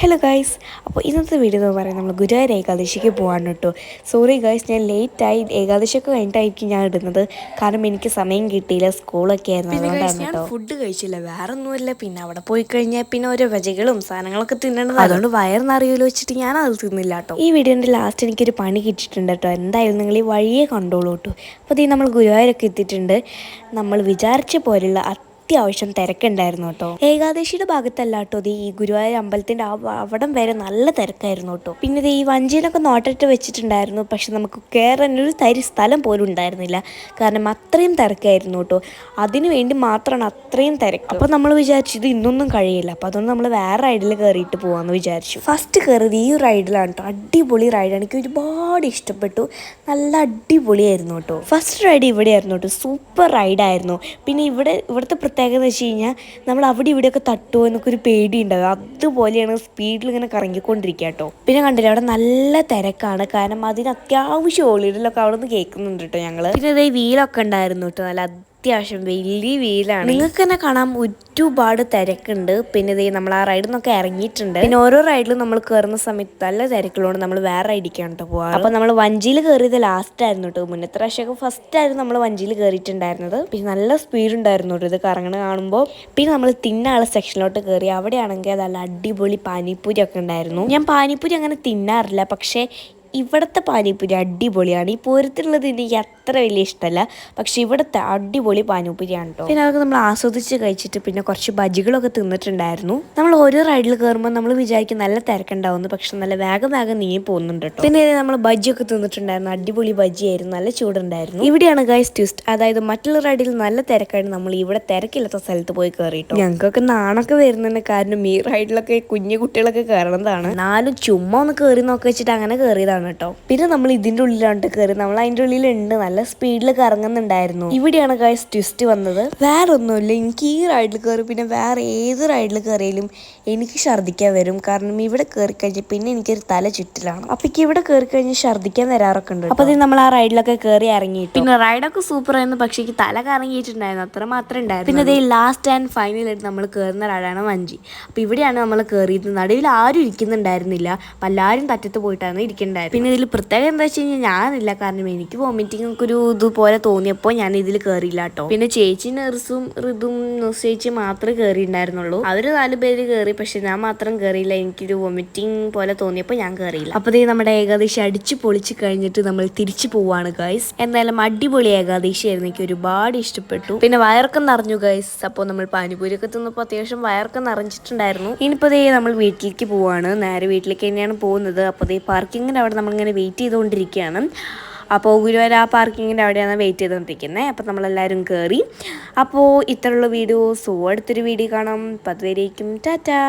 Hello guys അപ്പോൾ ഇന്നത്തെ video എന്ന് പറയുന്നത് നമ്മൾ ഗുരുവായൂർ ഏകാദശിക്ക് പോകാൻ കേട്ടോ സോറി ഗൈസ് ഞാൻ ലേറ്റായി ഏകാദശിയൊക്കെ കഴിഞ്ഞിട്ടായിരിക്കും ഞാൻ ഇടുന്നത്. കാരണം എനിക്ക് സമയം കിട്ടിയില്ല. സ്കൂളൊക്കെ ആയിരുന്നു. അതുകൊണ്ടാണ് കേട്ടോ ഫുഡ് കഴിച്ചില്ല. വേറെ ഒന്നുമില്ല പിന്നെ അവിടെ പോയി കഴിഞ്ഞാൽ പിന്നെ ഓരോ വെജകളും സാധനങ്ങളൊക്കെ തിന്നേണ്ടത് അതുകൊണ്ട് വയറിനറിയുമല്ലോ വെച്ചിട്ട് ഞാൻ അത് തിന്നില്ല കേട്ടോ ഈ വീഡിയോന്റെ ലാസ്റ്റ് എനിക്കൊരു പണി കിട്ടിയിട്ടുണ്ട് കേട്ടോ എന്തായാലും നിങ്ങൾ ഈ വഴിയെ കണ്ടോളൂ കേട്ടോ അപ്പോൾ ഇത് നമ്മൾ ഗുരുവായൂരൊക്കെ എത്തിയിട്ടുണ്ട്. നമ്മൾ വിചാരിച്ച പോലുള്ള അത്യാവശ്യം തിരക്കുണ്ടായിരുന്നു കേട്ടോ. ഏകാദശിയുടെ ഭാഗത്തല്ല കേട്ടോ ഈ ഗുരുവായൂർ അമ്പലത്തിന്റെ അവിടം വരെ നല്ല തിരക്കായിരുന്നു കേട്ടോ. പിന്നെ ഈ വഞ്ചിയിലൊക്കെ നോട്ടിട്ട് വെച്ചിട്ടുണ്ടായിരുന്നു പക്ഷെ നമുക്ക് കയറാൻ ഒരു തരി സ്ഥലം പോലും ഉണ്ടായിരുന്നില്ല. കാരണം അത്രയും തിരക്കായിരുന്നു കേട്ടോ. അതിനു വേണ്ടി മാത്രമാണ് അത്രയും തിരക്ക്. അപ്പോൾ നമ്മൾ വിചാരിച്ചു ഇത് ഇന്നൊന്നും കഴിയില്ല. അപ്പോൾ അതൊന്നും നമ്മൾ വേറെ റൈഡിൽ കയറിയിട്ട് പോകാമെന്ന് വിചാരിച്ചു. ഫസ്റ്റ് കയറിയത് ഈ റൈഡിലാണ് കേട്ടോ. അടിപൊളി റൈഡാണ് എനിക്ക് ഒരുപാട് ഇഷ്ടപ്പെട്ടു. നല്ല അടിപൊളിയായിരുന്നു കേട്ടോ. ഫസ്റ്റ് റൈഡ് ഇവിടെയായിരുന്നു കേട്ടോ. സൂപ്പർ റൈഡായിരുന്നു പിന്നെ ഇവിടെ ഇവിടുത്തെ പ്രത്യേകത എന്ന് വെച്ച് കഴിഞ്ഞാൽ നമ്മൾ അവിടെ ഇവിടെയൊക്കെ തട്ടുമോ എന്നൊക്കെ ഒരു പേടി ഉണ്ടാവും അതുപോലെയാണ് സ്പീഡിൽ ഇങ്ങനെ കറങ്ങിക്കൊണ്ടിരിക്കുക കേട്ടോ പിന്നെ കണ്ടില്ല അവിടെ നല്ല തിരക്കാണ്. കാരണം അതിന് അത്യാവശ്യം ഓളിയിലൊക്കെ അവിടെ നിന്ന് കേൾക്കുന്നുണ്ട് കേട്ടോ ഞങ്ങൾ പിന്നെ ഇതേ വീലൊക്കെ ഉണ്ടായിരുന്നു കേട്ടോ നല്ല അത്യാവശ്യം വലിയ വെയിലാണ്. നിങ്ങൾക്ക് തന്നെ കാണാം ഒരുപാട് തിരക്കുണ്ട്. പിന്നെ ഇതേ നമ്മൾ ആ റൈഡിൽ നിന്നൊക്കെ ഇറങ്ങിയിട്ടുണ്ട്. പിന്നെ ഓരോ റൈഡിലും നമ്മൾ കയറുന്ന സമയത്ത് നല്ല തിരക്കുള്ളതുകൊണ്ട് നമ്മൾ വേറെ റൈഡിക്കാണ് കേട്ടോ പോവാ അപ്പൊ നമ്മൾ വഞ്ചിയിൽ കയറിയത് ലാസ്റ്റ് ആയിരുന്നു കേട്ടോ മുന്നത്തെ പ്രാവശ്യമൊക്കെ ഫസ്റ്റ് ആയിരുന്നു നമ്മൾ വഞ്ചിയിൽ കയറിയിട്ടുണ്ടായിരുന്നത് പിന്നെ നല്ല സ്പീഡ് ഉണ്ടായിരുന്നു കേട്ടോ ഇത് കറങ്ങണ കാണുമ്പോൾ പിന്നെ നമ്മൾ തിന്നാളെ സെക്ഷനിലോട്ട് കയറി അവിടെയാണെങ്കിൽ നല്ല അടിപൊളി പാനിപ്പൂരി ഒക്കെ ഉണ്ടായിരുന്നു. ഞാൻ പാനിപ്പൂരി അങ്ങനെ തിന്നാറില്ല. പക്ഷേ ഇവിടുത്തെ പാനിപ്പൂരി അടിപൊളിയാണ്. ഈ പൂരത്തിലുള്ളത് എനിക്ക് അത്ര വലിയ ഇഷ്ടമല്ല. പക്ഷെ ഇവിടുത്തെ അടിപൊളി പാനിപ്പൂരിയാണ് കേട്ടോ പിന്നെ അതൊക്കെ നമ്മൾ ആസ്വദിച്ച് കഴിച്ചിട്ട് പിന്നെ കുറച്ച് ബജികളൊക്കെ തിന്നിട്ടുണ്ടായിരുന്നു. നമ്മൾ ഓരോ റൈഡിൽ കയറുമ്പോൾ നമ്മൾ വിചാരിക്കും നല്ല തിരക്കുണ്ടാവുന്നു. പക്ഷെ നല്ല വേഗം വേഗം നീങ്ങി പോകുന്നുണ്ട് കേട്ടോ പിന്നെ നമ്മൾ ബജിയൊക്കെ തിന്നിട്ടുണ്ടായിരുന്നു. അടിപൊളി ബജിയായിരുന്നു. നല്ല ചൂടുണ്ടായിരുന്നു. ഇവിടെയാണ് ഗൈസ് ട്വിസ്റ്റ് അതായത് മറ്റുള്ള റൈഡിൽ നല്ല തിരക്കായിട്ട് നമ്മൾ ഇവിടെ തിരക്കില്ലാത്ത സ്ഥലത്ത് പോയി കയറിട്ടോ ഞങ്ങൾക്കൊക്കെ നാണൊക്കെ വരുന്നതിന് കാരണം ഈ റൈഡിലൊക്കെ കുഞ്ഞു കുട്ടികളൊക്കെ കയറണതാണ്. നാലും ചുമ്മാ ഒന്ന് കയറി നോക്കി വെച്ചിട്ട് അങ്ങനെ കയറിയതാണ്. കേട്ടോ. പിന്നെ നമ്മൾ ഇതിന്റെ ഉള്ളിലാണ് കയറി നമ്മൾ അതിന്റെ ഉള്ളിലുണ്ട്. നല്ല സ്പീഡിൽ കറങ്ങുന്നുണ്ടായിരുന്നു. ഇവിടെയാണ് ഗൈസ് ട്വിസ്റ്റ് വന്നത്. വേറെ ഒന്നുമില്ല എനിക്ക് ഈ റൈഡിൽ കയറി പിന്നെ വേറെ ഏത് റൈഡിൽ കയറിയാലും എനിക്ക് ഛർദ്ദിക്കാൻ വരും. കാരണം ഇവിടെ കയറി കഴിഞ്ഞാൽ പിന്നെ എനിക്കൊരു തല ചുറ്റിലാണ്. അപ്പൊ എനിക്ക് ഇവിടെ കയറി കഴിഞ്ഞാൽ ഛർദ്ദിക്കാൻ വരാറൊക്കെ ഉണ്ട് അപ്പൊ നമ്മൾ ആ റൈഡിലൊക്കെ കയറി ഇറങ്ങി പിന്നെ റൈഡൊക്കെ സൂപ്പർ ആയിരുന്നു. പക്ഷേ എനിക്ക് തല കറങ്ങിയിട്ടുണ്ടായിരുന്നു. അത്ര മാത്രമേ ഉണ്ടായിരുന്നു പിന്നെ അതേ ലാസ്റ്റ് ആൻഡ് ഫൈനൽ ഫൈനലായിട്ട് നമ്മൾ കയറുന്ന റൈഡാണ് വഞ്ചി. അപ്പൊ ഇവിടെയാണ് നമ്മൾ കയറിയത് നടുവിൽ ആരും ഇരിക്കുന്നുണ്ടായിരുന്നില്ല. അപ്പൊ എല്ലാവരും തറ്റത്ത് പോയിട്ടാണ് ഇരിക്കുന്നുണ്ടായിരുന്നത് പിന്നെ ഇതിൽ പ്രത്യേകം എന്താ വെച്ച് കഴിഞ്ഞാൽ ഞാനില്ല. കാരണം എനിക്ക് വോമിറ്റിംഗ് ഒക്കെ ഒരു ഇതുപോലെ തോന്നിയപ്പോൾ ഞാൻ ഇതിൽ കയറിയില്ല കേട്ടോ പിന്നെ ചേച്ചി നേഴ്സും ഋതും നെർസ് ചേച്ചി മാത്രമേ കയറിയിട്ടുണ്ടായിരുന്നുള്ളൂ അവർ നാല് പേര് കയറി പക്ഷെ ഞാൻ മാത്രം കയറിയില്ല എനിക്കൊരു വോമിറ്റിംഗ് പോലെ തോന്നിയപ്പോൾ ഞാൻ കയറിയില്ല അപ്പോൾ ഇതേ നമ്മുടെ ഏകാദശി അടിച്ച് പൊളിച്ച് കഴിഞ്ഞിട്ട് നമ്മൾ തിരിച്ചു പോവാണ് ഗൈസ് എന്തായാലും അടിപൊളി ഏകാദശിയായിരുന്നു എനിക്ക് ഒരുപാട് ഇഷ്ടപ്പെട്ടു. പിന്നെ വയറൊക്കെ നിറഞ്ഞു ഗൈസ് അപ്പോൾ നമ്മൾ പാനിപൂരി ഒക്കെ തിന്നപ്പോൾ അത്യാവശ്യം വയറൊക്കെ നിറഞ്ഞിട്ടുണ്ടായിരുന്നു. ഇനിയിപ്പോൾ ദേ നമ്മൾ വീട്ടിലേക്ക് പോവാണ്. നേരെ വീട്ടിലേക്ക് തന്നെയാണ് പോകുന്നത്. അപ്പോൾ ദേ അവിടെ നമ്മളിങ്ങനെ വെയിറ്റ് ചെയ്തുകൊണ്ടിരിക്കുകയാണ്. അപ്പോൾ ഗുരുവര പാർക്കിങ്ങിന്റെ അവിടെയാണ് വെയിറ്റ് ചെയ്തുകൊണ്ടിരിക്കുന്നത്. അപ്പോൾ നമ്മളെല്ലാവരും കയറി അപ്പോൾ ഇത്രയുള്ള വീഡിയോ സോ അടുത്തൊരു വീഡിയോ കാണാം. അപ്പോൾ അതുവരേക്കും ടാറ്റാ.